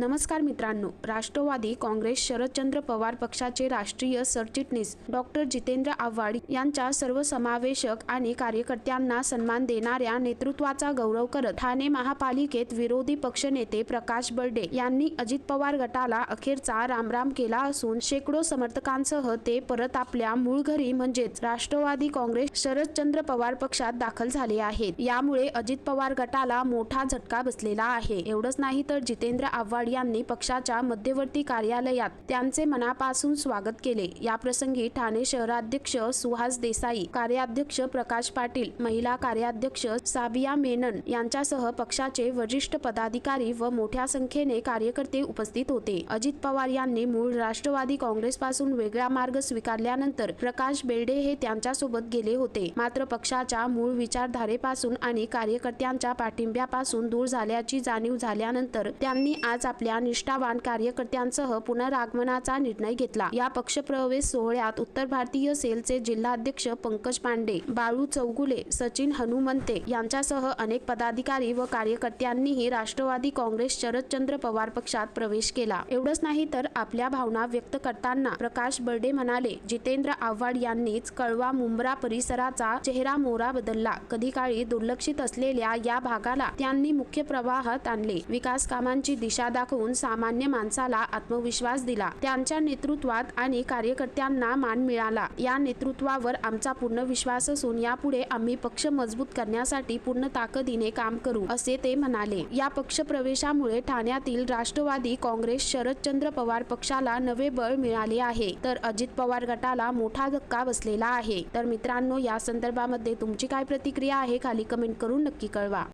नमस्कार मित्रांनो राष्ट्रवादी काँग्रेस शरदचंद्र पवार पक्षाचे राष्ट्रीय सरचिटणीस डॉक्टर जितेंद्र आव्हाड यांच्या सर्वसमावेशक आणि कार्यकर्त्यांना सन्मान देणाऱ्या नेतृत्वाचा गौरव करत ठाणे महापालिकेत विरोधी पक्षनेते प्रकाश बर्डे यांनी अजित पवार गटाला अखेरचा रामराम केला असून शेकडो समर्थकांसह ते परत आपल्या मूळ घरी म्हणजेच राष्ट्रवादी काँग्रेस शरदचंद्र पवार पक्षात दाखल झाले आहेत. यामुळे अजित पवार गटाला मोठा झटका बसलेला आहे. एवढंच नाही तर जितेंद्र आव्हाड यांनी पक्षाच्या मध्यवर्ती कार्यालयात त्यांचे मनापासून स्वागत केले. याप्रसंगी ठाणे शहराध्यक्ष सुहास देसाई कार्याध्यक्ष प्रकाश पाटील महिला कार्याध्यक्ष साबिया मेनन यांच्यासह पक्षाचे वरिष्ठ पदाधिकारी व मोठ्या संख्येने कार्यकर्ते उपस्थित होते. अजित पवार यांनी मूळ राष्ट्रवादी काँग्रेसपासून वेगळा मार्ग स्वीकारल्यानंतर प्रकाश बेर्डे हे त्यांच्यासोबत गेले होते. मात्र पक्षाच्या मूळ विचारधारेपासून आणि कार्यकर्त्यांच्या पाठिंब्यापासून दूर झाल्याची जाणीव झाल्यानंतर त्यांनी आज आपल्या निष्ठावान कार्यकर्त्यांसह पुनरागमनाचा निर्णय घेतला. या पक्षप्रवेश सोहळ्यात उत्तर भारतीय सेलचे जिल्हाध्यक्ष पंकज पांडे बाळू चौगुले सचिन हनुमंते यांच्यासह अनेक पदाधिकारी व कार्यकर्त्यांनीही राष्ट्रवादी काँग्रेस शरदचंद्र पवार पक्षात प्रवेश केला. एवढंच नाही तर आपल्या भावना व्यक्त करताना प्रकाश बर्डे म्हणाले जितेंद्र आव्हाड यांनीच कळवा मुंब्रा परिसराचा चेहरा मोरा बदलला. कधी काळी दुर्लक्षित असलेल्या या भागाला त्यांनी मुख्य प्रवाहात आणले. विकास कामांची दिशा दाखवून सामान्य माणसाला आत्मविश्वास दिला. त्यांच्या नेतृत्वात आणि कार्यकर्त्यांना मान मिळाला. या नेतृत्वावर आमचा पूर्ण विश्वास असून यापुढे आम्ही पक्ष मजबूत करण्यासाठी पूर्ण ताकदीने काम करू असे ते म्हणाले. या पक्ष प्रवेशामुळे ठाण्यातील राष्ट्रवादी काँग्रेस शरदचंद्र पवार पक्षाला नवे बळ मिळाले आहे. तर अजित पवार गटाला मोठा धक्का बसलेला आहे. तर मित्रांनो या संदर्भामध्ये तुमची काय प्रतिक्रिया आहे खाली कमेंट करून नक्की कळवा.